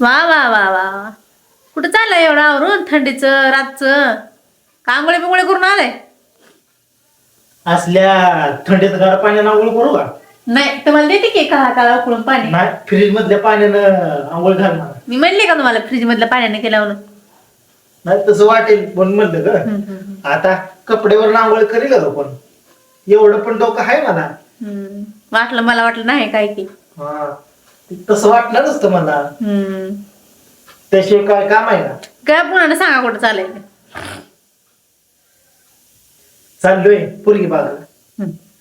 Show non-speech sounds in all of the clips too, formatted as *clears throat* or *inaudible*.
वा वा वा वा वा. कुठं चाललंय एवढं आवरून? थंडीचं रातचं? कांगोळे बिंगोळे करून आलंय? असल्या थंडीत गार पाण्यानं आंघोळ करू का? नाही तुम्हाला देते की काळा काळा उकळून पाणी. नाही फ्रीज मधल्या पाण्यानं आंघोळ घालणार मी म्हणले का तुम्हाला फ्रीज मधल्या पाण्याने केलं म्हणून नाही तसं वाटेल म्हणून म्हणलं ग. हम्म, हम्म, आता कपड्यावर आंघोळ करील का पण? एवढं पण डोकं आहे मला हम्म. वाटलं मला वाटलं नाही काय की. हा. ते तसं वाटलं नसतं मला हम्म. त्याशिवाय काय काम आहे ना? काय पुन्हा सांगा कुठं चालाय चाललोय पुरगी बाग.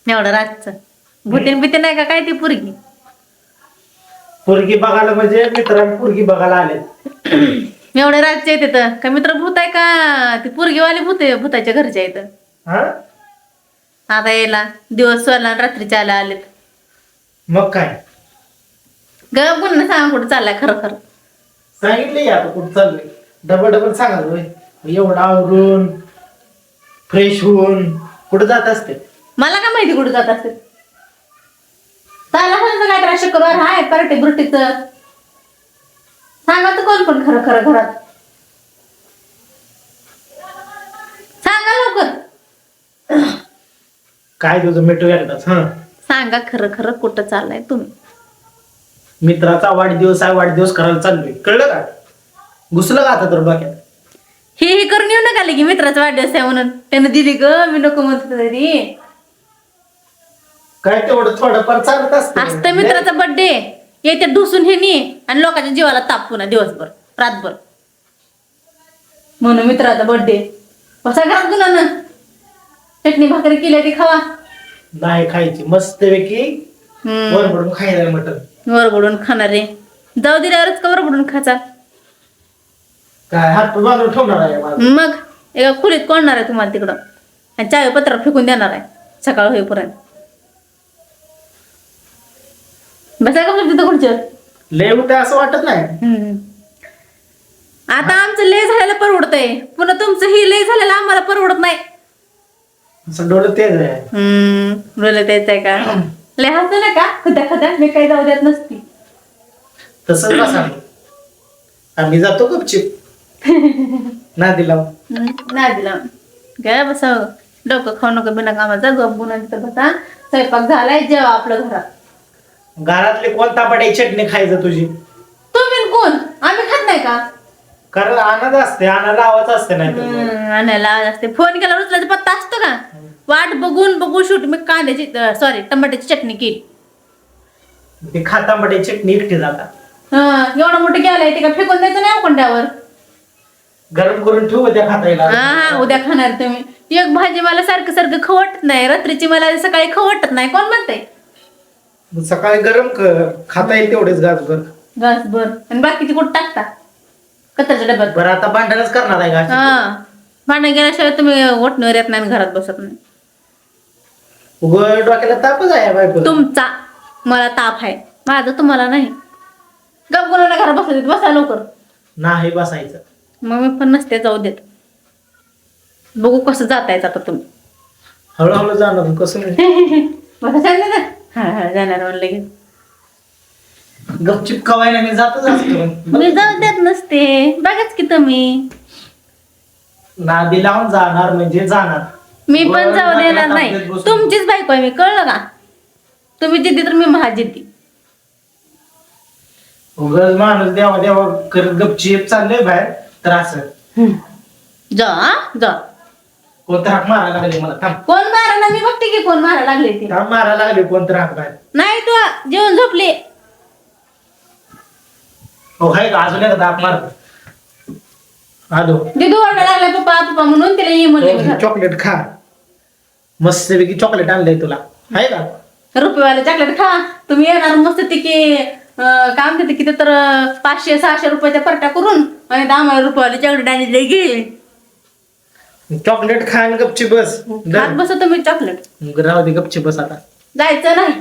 एवढं रातचं. भुतीन बितीन नाही का काय ती पुरगी? पुरगी बघायला म्हणजे मित्रांनी पुरगी बघायला आले. एवढे रातचे येते तर का मित्र भूत आहे का? ती पुरगीवाले भूत भूताच्या घरच्या इथं. हा? आता यायला. दिवस सोडला रात्रीच्या आल्या आलेत. मग काय? ग पुन्हा सांगा कुठं चाललाय खरं खरं. सांगितलंय आता कुठं चाललोय. डबल डबल सांगाल एवढं आवरून फ्रेश होऊन कुठं जात असते? मला काय माहिती कुठं जात असेल चालला सांगतो काय त्रास शुक्रवार हाय पार्टी बुरटीच. सांगा तर कोण पण खरं खरं घरात. सांगा लवकर. काय तुझं मिठू एकदाच हा? सांगा खरं खरं कुठं चाललाय तुम्ही. मित्राचा वाढदिवस आहे वाढदिवस करायला चाललोय. कळलं का? घुसलं का आता तर डोक्यात? हे हे करून येऊ नका की मित्राचा वाढदिवस आहे म्हणून. त्यानं दिली ग मी नको म्हणत तरी. काय तेवढं थोडंफार चालत असतं. असतं मित्राचा बर्थडे येते ढुसून हे नी आणि लोकांच्या जीवाला ताप पुन्हा दिवसभर रातभर. म्हणून मित्राचा बर्थडे कसा घरात गुन्हा ना चटणी भाकरी केली ती खावा. नाही खायची. मस्त पैकी हम्म, खायला मटन वरबडून खाणारे जाऊ दिल्यावरच का वरबडून खाचा? काय हात बांधून ठेवणार आहे माझं मग एका खोलीत कोणणार आहे तुम्हाला तिकडं. आणि चावी पत्र फेकून देणार आहे सकाळ होईपर्यंत. बसा का तिथं खुर्चीवर. लय उठे असं वाटत नाही? हम्म. आता आमचं लय झालेलं परवडतंय. पुन्हा तुमचं ही लय झालेलं आम्हाला परवडत नाही. असं डोळं तेज आहे. हम्म. बोलत यायचंय का? *clears throat* लय हसू नका खुद्या खुद्या मी काही जाऊ देत नसती. तसंच बसा आम्ही जातो गपचिप. ना दिला हम्म, नाही दिलं काय बसा डोकं खाऊ नको बिना कामाचा गप गुन्हा तिथं बसा. स्वयंपाक झालाय जेवा आपलं घरात. घरातले कोण तापाटी चटणी खायचं तुझी? तुम्ही कोण? आम्ही खात नाही का? कारण आनंद असते आवाज असते नाही. हम्म, आणायला आवाज असते. फोन केला उचलायचा पत्ता असतो का? वाट बघून बघून शूट मी कांद्याची सॉरी टमाट्याची चटणी केली. ते खातांबटे चटणी एकटी जातात हा एवढं मोठं गेलाय ते का फेकून द्यायचं नाही कोणत्यावर गरम करून ठेवू त्या खाता हा हा उद्या खाणार तुम्ही. एक भाजी मला सारखं सारखं खवटत नाही. रात्रीची मला सकाळी खवटत नाही. कोण म्हणतंय? सकाळी गरम कर. खाता येईल तेवढेच गाजभर घास भर. आणि बाकीची कुठं टाकता? कचऱ्याच्या डब्यात बरं आता भांडणच करणार आहे का? हा. भांडण गेल्याशिवाय तुम्ही ओटणीवर येत नाही आणि घरात बसत नाही. डोक्याला तापच आहे बायको तुमचा मला ताप आहे. माझं तुम्हाला नाही. गप गुन्हा घरात बसत बसा लवकर. नाही बसायचं. मग मी पण नसते जाऊ देत. बघू कसं जातायचं आता तुम्ही. हळूहळू जाणार कसं. बसा सांगितलं ना हा हा जाणार म्हणलं की. गपचिप कवायला मी जातच असतो. मी जाऊ देत नसते. बघाच की तुम्ही. नादी लावून जाणार म्हणजे जाणार. मी पण जाऊ देणार नाही. तुमचीच बायको आहे मी कळलं का? तुम्ही जिद्दी तर मी महाजिद्दी. उगाच माणूस देवा देवा करत गपचिप चाललंय बाहेर तर असं. जा जा. कोणतं हाक मारायला लागले मला? थांब. कोण मारा ना मी बघते की कोण मारा लागले ते. थांब मारायला लागले कोणतं हाक बाहेर? नाही तू जेवण झोपले. हो हाय का? अजून एकदा हाक मारतो आलो। दिदू ओरडा लागला पप्पा पप्पा म्हणून तिला ये म्हणले मी घरात. चॉकलेट खा. मस्त पैकी चॉकलेट आणलंय तुला. आहे का? रुपयेवाले चॉकलेट खा. तुम्ही येणार मस्त तिके काम देते किती तर अं, पाचशे सहाशे रुपयाच्या परट्या करून आणि आम्हाला रुपयावाले चॉकलेट आणि घे. चॉकलेट खा आणि गपची बस. खात बसा तुम्ही चॉकलेट राहू दे गपची बस आता. जायचं नाही.